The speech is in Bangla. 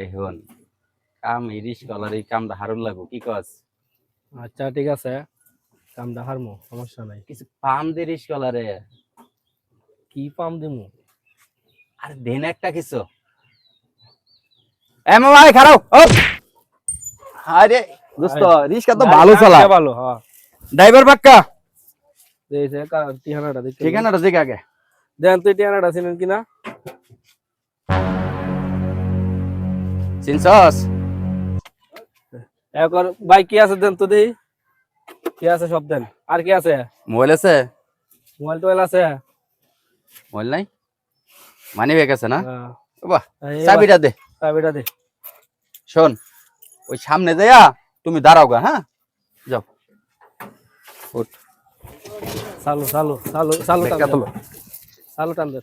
এখন। কাম এই রিস্কলার এই কামটা হারুন লাগবো কি কস? আচ্ছা ঠিক আছে। কামটা হারমো সমস্যা নাই। কিছু পাম দে রিস্কলারে কি পাম দিমু? আর দেন একটা কিছু। এম ভাই খারাপ ও! আরে দোস্ত রিস্কা তো ভালো চালা। ভালো হ্যাঁ। ড্রাইভার পাক্কা? ঠিকানাটা ঠিকানাটা আগে। দেন তুই ঠিকানাটা চিনেন কিনা? চিনছস? একবার ভাই কি আছে দেন তো দেই কি আছে সব দেন? আর কি আছে? মোবাইল আছে? মোবাইল টোবাইল আছে? মোবাইল নাই? মানি ব্যাগ আছে না? হ্যাঁ। বাহ চাবিটা দে। চাবিটা দে। শোন ওই সামনে দেয়া তুমি দাঁড়াও গা হ্যাঁ? যাও। উঠ। চালু চালু চালু চালু দে। চালু টান দে।